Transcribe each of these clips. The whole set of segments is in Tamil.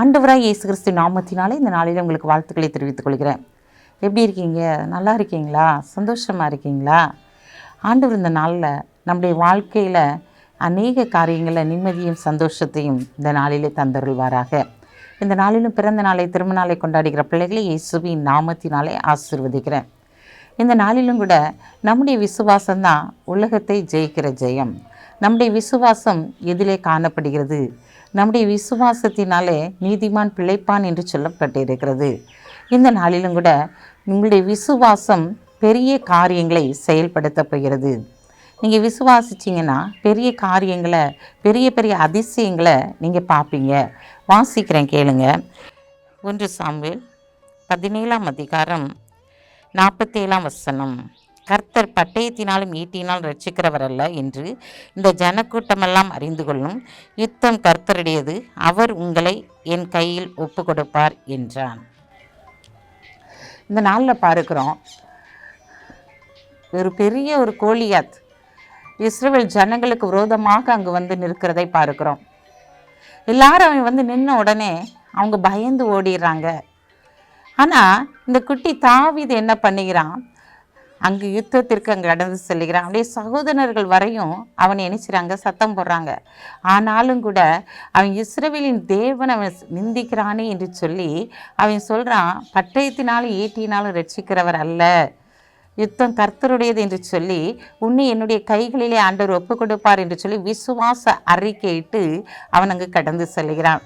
ஆண்டவராய் இயேசு கிறிஸ்து நாமத்தினாலே இந்த நாளில் உங்களுக்கு வாழ்த்துக்களை தெரிவித்துக் கொள்கிறேன். எப்படி இருக்கீங்க? நல்லா இருக்கீங்களா? சந்தோஷமாக இருக்கீங்களா? ஆண்டவர் இந்த நாளில் நம்முடைய வாழ்க்கையில் அநேக காரியங்களில் நிம்மதியும் சந்தோஷத்தையும் இந்த நாளிலே தந்தருள்வாராக. இந்த நாளிலும் பிறந்த நாளை திரும்ப நாளை கொண்டாடுகிற பிள்ளைகளை இயேசுவின் நாமத்தினாலே ஆசிர்வதிக்கிறேன். இந்த நாளிலும் கூட நம்முடைய விசுவாசம்தான் உலகத்தை ஜெயிக்கிற ஜெயம். நம்முடைய விசுவாசம் எதிலே காணப்படுகிறது. நம்முடைய விசுவாசத்தினாலே நீதிமான் பிழைப்பான் என்று சொல்லப்பட்டிருக்கிறது. இந்த நாளிலும் கூட உங்களுடைய விசுவாசம் பெரிய காரியங்களை செயல்படுத்த போகிறது. நீங்கள் விசுவாசிச்சிங்கன்னா பெரிய காரியங்களை பெரிய பெரிய அதிசயங்களை நீங்கள் பார்ப்பீங்க. வாசிக்கிறேன் கேளுங்க. ஒன்று சாம்பு பதினேழாம் அதிகாரம் நாற்பத்தேழாம் வசனம். கர்த்தர் பட்டயத்தினாலும் ஈட்டினாலும் ரட்சிக்கிறவர் அல்ல என்று இந்த ஜனக்கூட்டமெல்லாம் அறிந்து கொள்ளும் யுத்தம் கர்த்தருடையது. அவர் உங்களை என் கையில் ஒப்பு கொடுப்பார் என்றான். இந்த நாளில் பார்க்கிறோம் ஒரு பெரிய ஒரு கோலியாத் இஸ்ரேல் ஜனங்களுக்கு விரோதமாக அங்கே வந்து நிற்கிறதை பார்க்கிறோம். எல்லாரும் அவன் வந்து நின்ன உடனே அவங்க பயந்து ஓடிடுறாங்க. ஆனால் இந்த குட்டி தாவிது என்ன பண்ணுகிறான்? அங்கு யுத்தத்திற்கு அங்கே கடந்து செல்கிறான். அப்படியே சகோதரர்கள் வரையும் அவனை நினைச்சுறாங்க சத்தம் போடுறாங்க. ஆனாலும் கூட அவன் இஸ்ரவேலின் தேவன் அவன் நிந்திக்கிறானே என்று சொல்லி அவன் சொல்கிறான் பட்டயத்தினாலும் ஈட்டினாலும் ரட்சிக்கிறவர் அல்ல. யுத்தம் கர்த்தருடையது என்று சொல்லி உன்னை என்னுடைய கைகளிலே ஆண்டவர் ஒப்பு கொடுப்பார் என்று சொல்லி விசுவாச அறிக்கையிட்டு அவன் அங்கு கடந்து செல்கிறான்.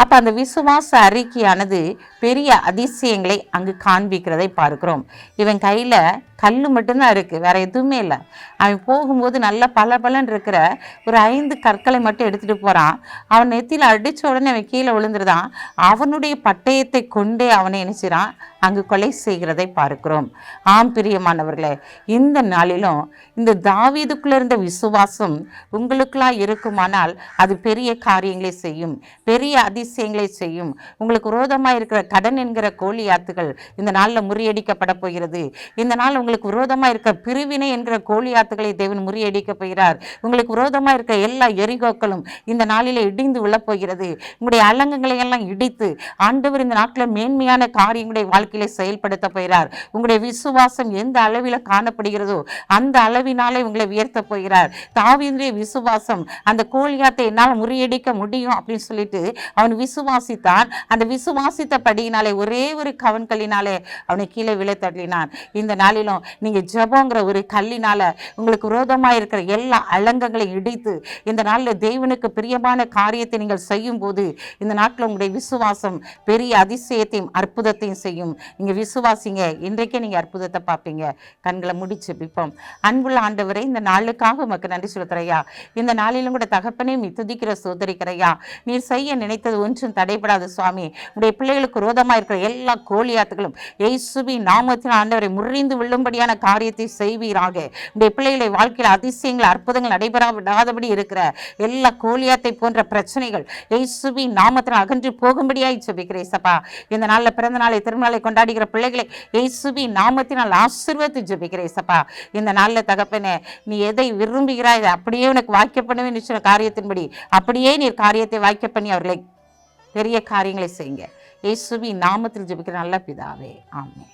அப்போ அந்த விசுவாச அறிக்கையானது பெரிய அதிசயங்களை அங்கு காண்பிக்கிறதை பார்க்கிறோம். இவன் கையில் கல் மட்டும்தான் இருக்குது வேற எதுவுமே இல்லை. அவன் போகும்போது நல்ல பல பலன் இருக்கிற ஒரு ஐந்து கற்களை மட்டும் எடுத்துகிட்டு போகிறான் அவன் நெத்தியில் அடித்த உடனே அவன் கீழே விழுந்துருதான் அவனுடைய பட்டயத்தை கொண்டே அவனை நினைச்சிறான் அங்கு கொலை செய்கிறதை பார்க்கிறோம். ஆம் பிரியமானவர்களே இந்த நாளிலும் இந்த தாவீதுக்குள்ள இருந்த விசுவாசம் உங்களுக்குலாம் இருக்குமானால் அது பெரிய காரியங்களை செய்யும் பெரிய அதிசயங்களை செய்யும். உங்களுக்கு விரோதமாக இருக்கிற கடன் என்கிற கோழியாத்துகள் இந்த நாளில் முறியடிக்கப்பட போகிறது. இந்த நாள் உங்களுக்கு விரோதமாக இருக்க பிரிவினை என்கிற கோழியாத்துகளை தேவன் முறியடிக்க போகிறார். உங்களுக்கு விரோதமாக இருக்க எல்லா எரிகோக்களும் இந்த நாளில் இடிந்து விழப்போகிறது உங்களுடைய அலங்கங்களை எல்லாம் இடித்து ஆண்டவர் இந்த நாட்டில் மேன்மையான காரியங்களுடைய வாழ்க்கையில செயல்படுத்த போகிறார். உங்களுடைய விசுவாசம் எந்த அளவில் காணப்படுகிறதோ அந்த அளவினாலே உங்களை உயர்த்த போகிறார். தாவீதுடைய விசுவாசம் அந்த கோழியாத்தை என்னால் முறியடிக்க முடியும் அப்படின்னு சொல்லிட்டு அவன் விசுவாசித்தான். அந்த விசுவாசித்தபடியினாலே ஒரே ஒரு கவன்களினாலே அவனை கீழே விழ தள்ளினான் இந்த நாளிலும் நீங்க ஜெபங்கிற ஒரு கல்லினால உங்களுக்கு விரோதமாக இருக்கிற எல்லா அலங்கங்களையும் இடித்து இந்த நாளில் தேவனுக்கு பிரியமான காரியத்தை நீங்கள் செய்யும் போது இந்த நாட்டில் உங்களுடைய விசுவாசம் பெரிய அதிசயத்தையும் அற்புதத்தையும் செய்யும். நீங்கள் விசுவாசிங்க. இன்றைக்கே நீங்கள் அற்புதத்தை பார்ப்பீங்க. கண்களை முடிச்சு பிப்போம் அன்புள்ள ஆண்டவரை இந்த நாளுக்காக உமக்கு நன்றி சொல்லுத்துறையா இந்த நாளிலும் கூட தகப்பனே நீ துதிக்கிற சோதரிக்கிறையா நீர் செய்ய நினைத்தது ஒன்றும் தடைபடாது சுவாமி. உடைய பிள்ளைகளுக்கு ரோதமாக இருக்கிற எல்லா கோழியாத்துகளும் எய்சுபி நாமத்தின் ஆண்டவரை முறிந்து விழும்படியான காரியத்தை செய்வீராக. உடைய பிள்ளைகளை வாழ்க்கையில் அதிசயங்கள் அற்புதங்கள் நடைபெறா விடாதபடி இருக்கிற எல்லா கோழியாத்தை போன்ற பிரச்சனைகள் எய்சுபி நாமத்தில் அகன்று போகும்படியாய் ஜெபிக்கிறேன் சப்பா இந்த நாளில் பிறந்த நாளை திருநாளை கொண்டாடுகிற பிள்ளைகளை இயேசுவி நாமத்தினால் ஆசீர்வதித்து ஜபிக்கிறேன் சப்பா இந்த நாளில் தகப்பனே நீ எதை விரும்புகிறாய்? அப்படியே உனக்கு வாக்கியப்படவே நிச்சய காரியத்தின்படி. அப்படியே நீர் காரியத்தை வாக்கிய பண்ணி அவர்களை பெரிய காரியங்களை செய்யுங்க. இயேசுவி நாமத்தில் ஜபிக்கிற நல்ல பிதாவே. ஆமே